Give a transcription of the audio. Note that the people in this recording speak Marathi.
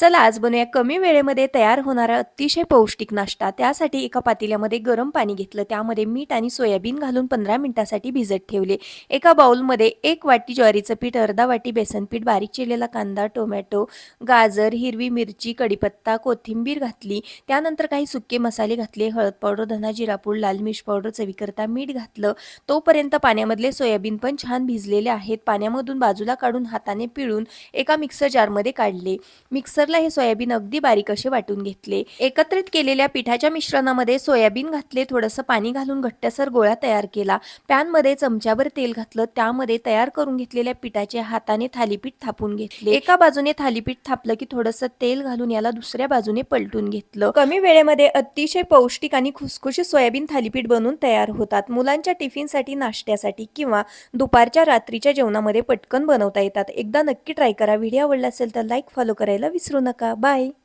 चला आज बनूया कमी वेळेमध्ये तयार होणारा अतिशय पौष्टिक नाश्ता. त्यासाठी एका पातेल्यामध्ये गरम पाणी घेतलं. त्यामध्ये मीठ आणि सोयाबीन घालून पंधरा मिनिटासाठी भिजत ठेवले. एका बाउलमध्ये एक वाटी ज्वारीचं पीठ अर्धा वाटी बेसन पीठ बारीक चिरलेला कांदा टोमॅटो गाजर हिरवी मिरची कढीपत्ता कोथिंबीर घातली. त्यानंतर काही सुके मसाले घातले. हळद पावडर धना जिरापूड लाल मिर्च पावडर चवीकरता मीठ घातलं. तोपर्यंत पाण्यामधले सोयाबीन पण छान भिजलेले आहेत. पाण्यामधून बाजूला काढून हाताने पिळून एका मिक्सर जारमध्ये काढले. मिक्सर मिक्सरला हे सोयाबीन अगदी बारीक असे वाटून घेतले. एकत्रित केलेल्या पिठाच्या मिश्रणामध्ये सोयाबीन घातले थोडंसं पाणी घालून घट्टसर गोळा तयार केला. पॅनमध्ये चमच्यावर तेल घातलं त्यामध्ये तयार करून घेतलेल्या पिठाचे हाताने थालीपीठ थापून घेतले. एका बाजूने थालीपीठ थापलं की थोडंसं तेल घालून याला दुसऱ्या बाजूने पलटून घेतलं. कमी वेळेमध्ये अतिशय पौष्टिक आणि खुसखुशीत सोयाबीन थालीपीठ बनवून तयार होतात. मुलांच्या टिफिनसाठी नाश्त्यासाठी किंवा दुपारच्या रात्रीच्या जेवणामध्ये पटकन बनवता येतात. एकदा नक्की ट्राय करा. व्हिडिओ आवडला असेल तर लाईक फॉलो करायला विसरू नका. बाय.